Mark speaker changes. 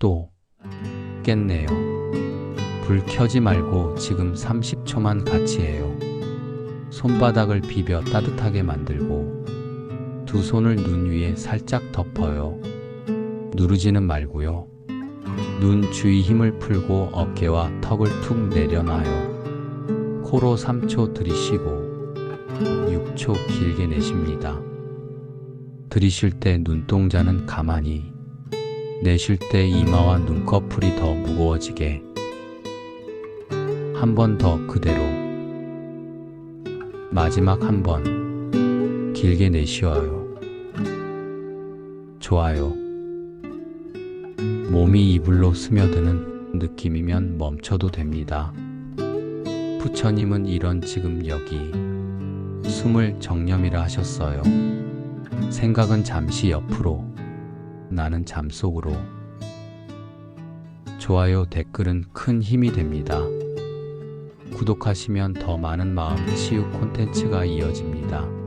Speaker 1: 또 깼네요. 불 켜지 말고 지금 30초만 같이 해요. 손바닥을 비벼 따뜻하게 만들고 두 손을 눈 위에 살짝 덮어요. 누르지는 말고요. 눈 주위 힘을 풀고 어깨와 턱을 툭 내려놔요. 코로 3초 들이쉬고 6초 길게 내쉽니다. 들이쉴 때 눈동자는 가만히, 내쉴 때 이마와 눈꺼풀이 더 무거워지게. 한 번 더 그대로. 마지막 한 번, 길게 내쉬어요. 좋아요. 몸이 이불로 스며드는 느낌이면 멈춰도 됩니다. 부처님은 이런 지금 여기 숨을 정념이라 하셨어요. 생각은 잠시 옆으로, 나는 잠속으로. 좋아요, 댓글은 큰 힘이 됩니다. 구독하시면 더 많은 마음 치유 콘텐츠가 이어집니다.